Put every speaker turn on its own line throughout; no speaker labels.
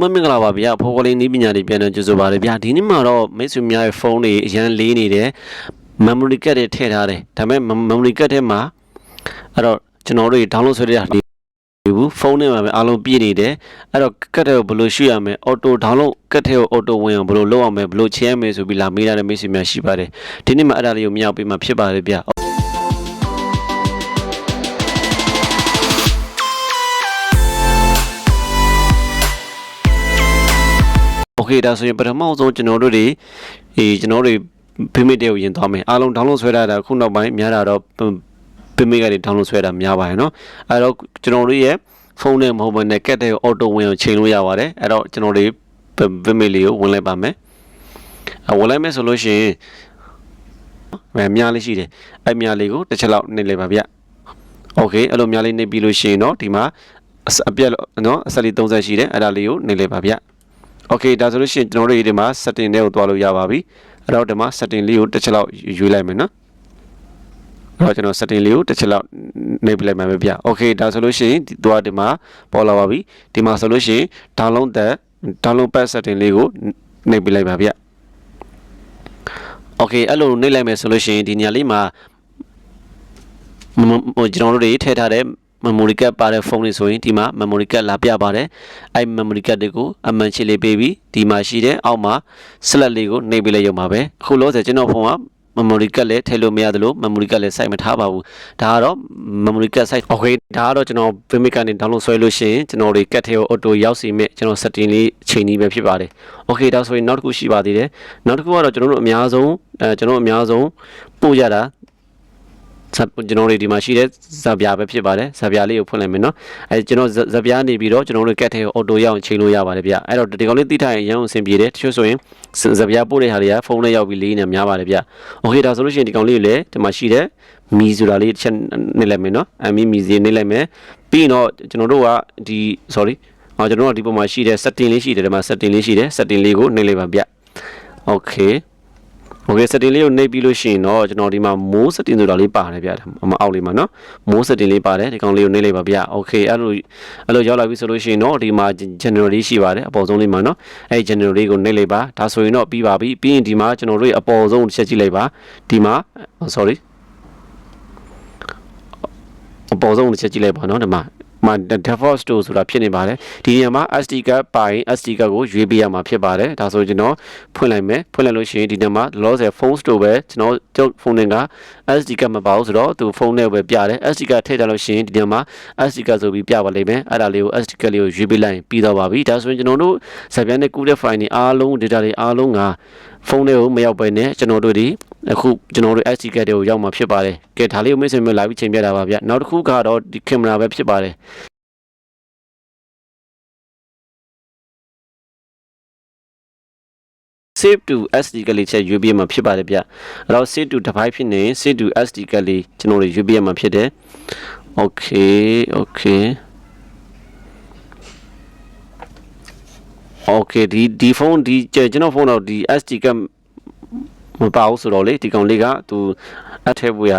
မမမင်္ဂလာပါဗျာဖိုးကလေးနီးပညာတွေပြန်တော့ကြိုဆိုပါရဗျာဒီနေ့မှာတော့မိတ်ဆွေများရဲ့ဖုန်းတွေအရန်လေးနေတယ် memory card တွေထည့်ထားတယ်ဒါပေမဲ့ memory card ထဲမှာအဲ့တော့ကျွန်တော်တို့ download ဆွဲရတာဒီဘူးဖုန်းထဲမှာပဲအားလုံးပြည့်နေတယ်အဲ့တော့ကတ်တဲ့ကိုဘယ်လိုရှုရမလဲ auto download ကတ်တဲ့ကို auto ဝင်အောင်ဘယ်လိုလုပ်အောင်လဲဘယ်လိုချဲရမလဲဆိုပြီးလာမေးရတဲ့မိတ်ဆွေများရှိပါတယ်ဒီနေ့မှာအဲ့ဒါလေးကိုမြောက်ပေးမှာဖြစ်ပါတယ်ဗျာ โอเคဒါဆိုရင်ပထမဆုံးကျွန်တော်တို့တွေအေးကျွန်တော်တို့ဖိမိတဲ့ကိုရင်သွားမယ်အားလုံး download ဆွဲထားတာခုနောက်ပိုင်းများတာတော့ဖိမိကနေ download ဆွဲတာများပါတယ်เนาะအဲ့တော့ကျွန်တော်တို့ရဲ့ဖုန်းနဲ့မဟုတ်ဘဲနဲ့ကက်တဲ့ကို auto ဝင်အောင်ချိန်လို့ရပါတယ်အဲ့တော့ကျွန်တော်တို့ဖိမိလေးကိုဝင်လိုက်ပါမယ်အဝင်လိုက်မယ်ဆိုလို့ရှိရင်အဲများလေးရှိတယ်အဲ့များလေးကိုတစ်ချက်လောက်နှိပ်လိုက်ပါဗျโอเคအဲ့လိုများလေးနှိပ်ပြီးလို့ရှိရင်တော့ဒီမှာအစအပြက်เนาะအစလေး30ရှိတယ်အဲ့ဒါလေးကိုနှိပ်လိုက်ပါဗျ Okay ဒါဆိုလို့ရှိရင်ကျွန်တော်တို့ဒီမှာ setting လေးကိုတွားလို့ရပါပြီအဲ့တော့ဒီမှာ setting လေးကိုတစ်ချက်လောက်ယူလိုက်မယ်နော်အဲ့တော့ကျွန်တော် setting လေးကိုတစ်ချက်လောက်နှိပ်လိုက်မှာပဲဗျ။ Okay ဒါဆိုလို့ရှိရင်ဒီတော့ဒီမှာပေါ်လာပါပြီ။ဒီမှာဆိုလို့ရှိရင် download တဲ့ download pack setting လေးကိုနှိပ်ပြလိုက်ပါဗျ။ Okay အဲ့လိုနှိပ်လိုက်မယ်ဆိုလို့ရှိရင်ဒီညလေးမှာကျွန်တော်တို့တွေထည့်ထားတဲ့ memory card ပါတဲ့ဖုန်းတွေဆိုရင်ဒီမှာ memory card လာပြပါတယ်အဲ့ memory card တွေကိုအမှန်ချစ်လေးပေးပြီးဒီမှာရှိတဲ့အောက်မှာ select လေးကိုနှိပ်ပေးလိုက်ရုံပါပဲအခုလို့ဆိုကျွန်တော်ဖုန်းက memory card လည်းထည့်လို့မရသလို memory card လည်းစိုက်မထားပါဘူးဒါကတော့ memory card စိုက် okay ဒါကတော့ကျွန်တော် Vimic ကနေ download ဆွဲလို့ရှိရင်ကျွန်တော်တွေ card ထဲကို auto ရောက်စီမဲ့ကျွန်တော် setting လေးချိန်นี้ပဲဖြစ်ပါတယ် okay ဒါဆိုရင်နောက်တစ်ခုရှိပါသေးတယ်နောက်တစ်ခုကတော့ကျွန်တော်တို့အများဆုံးအဲကျွန်တော်အများဆုံးပို့ရတာဇာ ကျွန်တော်တို့ဒီမှာရှိတဲ့ဇာပြာပဲဖြစ်ပါတယ်ဇာပြာလေးကိုဖွင့်လိုက်မယ်နော်အဲကျွန်တော်ဇာပြာနေပြီးတော့ကျွန်တော်တို့ကက်ထဲကိုအော်တိုရအောင်ချိန်လို့ရပါတယ်ဗျအဲ့တော့ဒီကောင်လေးသိထားရင်ရမ်းအောင်အဆင်ပြေတယ်တချို့ဆိုရင်ဇာပြာပို့တဲ့ဟာတွေကဖုန်းနဲ့ရောက်ပြီးလေးနေများပါတယ်ဗျโอเคဒါဆိုလို့ရှိရင်ဒီကောင်လေးကိုလည်းဒီမှာရှိတဲ့မီဆိုတာလေးတစ်ချက်နှိပ်လိုက်မယ်နော်အမီမီစီနှိပ်လိုက်မယ်ပြီးရင်တော့ကျွန်တော်တို့ကဒီ sorry အော်ကျွန်တော်တို့ဒီပုံမှာရှိတဲ့ setting လေးရှိတယ်ဒီမှာ setting လေးရှိတယ် setting လေးကိုနှိပ်လိုက်ပါဗျโอเค โอเค setting လေးကိုနှိပ်ပြီးလို့ရှိရင်တော့ကျွန်တော်ဒီမှာ more setting ဆိုတာလေးပါတယ်ဗျာမအောက်လေးမှာเนาะ more setting လေးပါတယ်ဒီကောင်လေးကိုနှိပ်လိုက်ပါဗျာโอเคအဲ့လိုအဲ့လိုရောက်လာပြီဆိုလို့ရှိရင်တော့ဒီမှာ general လေးရှိပါတယ်အပေါ်ဆုံးလေးမှာเนาะအဲ့ general လေးကိုနှိပ်လိုက်ပါဒါဆိုရင်တော့ပြီးပါပြီပြီးရင်ဒီမှာကျွန်တော်တို့အပေါ်ဆုံးတစ်ချက်ကြည့်လိုက်ပါဒီမှာ sorry အပေါ်ဆုံးတစ်ချက်ကြည့်လိုက်ပါเนาะဒီမှာ မှာ default store ဆိုတာဖြစ်နေပါတယ်ဒီနေရာမှာ SD card ပါရင် SD card ကိုရွေးပေးရမှာဖြစ်ပါတယ်ဒါဆိုကျွန်တော်ဖွင့်လိုက်မယ်ဖွင့်လိုက်လို့ရှိရင်ဒီနေရာမှာ loss phone store ပဲကျွန်တော်ကျုပ်ဖုန်းတွေက SD card မပါဘူးဆိုတော့သူဖုန်းနဲ့ပဲပြတယ် SD card ထည့်ထားလို့ရှိရင်ဒီနေရာမှာ SD card ဆိုပြီးပြပါလိမ့်မယ်အဲ့ဒါလေးကို SD card လေးကိုရွေးပေးလိုက်ရင်ပြီးတော့ပါပြီဒါဆိုရင်ကျွန်တော်တို့ဇာပြန်နဲ့ကူးတဲ့ file တွေအားလုံး data တွေအားလုံးက ဖုန်းတွေကိုမရောက်ပဲနဲ့ကျွန်တော်တို့ဒီအခုကျွန်တော်တို့ SD card တွေကိုရောက်မှာဖြစ်ပါတယ်ကဲဒါလေးကိုမိတ်ဆွေမျိုးလာပြီးချိန်ပြတာပါဗျနောက်တစ်ခုကတော့ဒီ camera ပဲဖြစ်ပါတယ် save to SD ကလေးချက်ရွေးပြမှာဖြစ်ပါတယ်ဗျအဲ့တော့ save to device ဖြစ်နေ save to SD ကလေးကျွန်တော်တို့ရွေးပြမှာဖြစ်တယ် okay okay okay ဒီဒီဖုန်းဒီကျွန်တော်ဖုန်းတော့ဒီ SD ကမပါဘူးဆိုတော့လေဒီကောင်လေးကသူအထက်ဘူးရ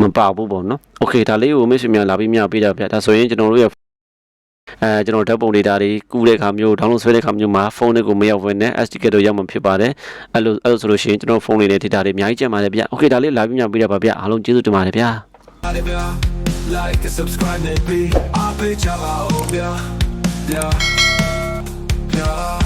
မပါဘူးပေါ့နော် okay ဒါလေးကိုမိတ်ဆွေများလာပြီးမြပေးတာဗျဒါဆိုရင်ကျွန်တော်တို့ရဲ့အဲကျွန်တော်ဓာတ်ပုံ data တွေကူးတဲ့အခါမျိုး download ဆွဲတဲ့အခါမျိုးမှာဖုန်းတွေကိုမရောက်ဘဲနဲ့ SD card တို့ရောက်မှာဖြစ်ပါတယ်အဲ့လိုအဲ့လိုဆိုလို့ရှိရင်ကျွန်တော်ဖုန်းလေးနဲ့ data တွေအများကြီးကျန်ပါတယ်ဗျ။ Okay ဒါလေးလာပြီးမြပေးတာပါဗျ။အားလုံးကျေးဇူးတင်ပါတယ်ဗျာ။
Like and subscribe, maybe I'll be your Yeah, yeah. door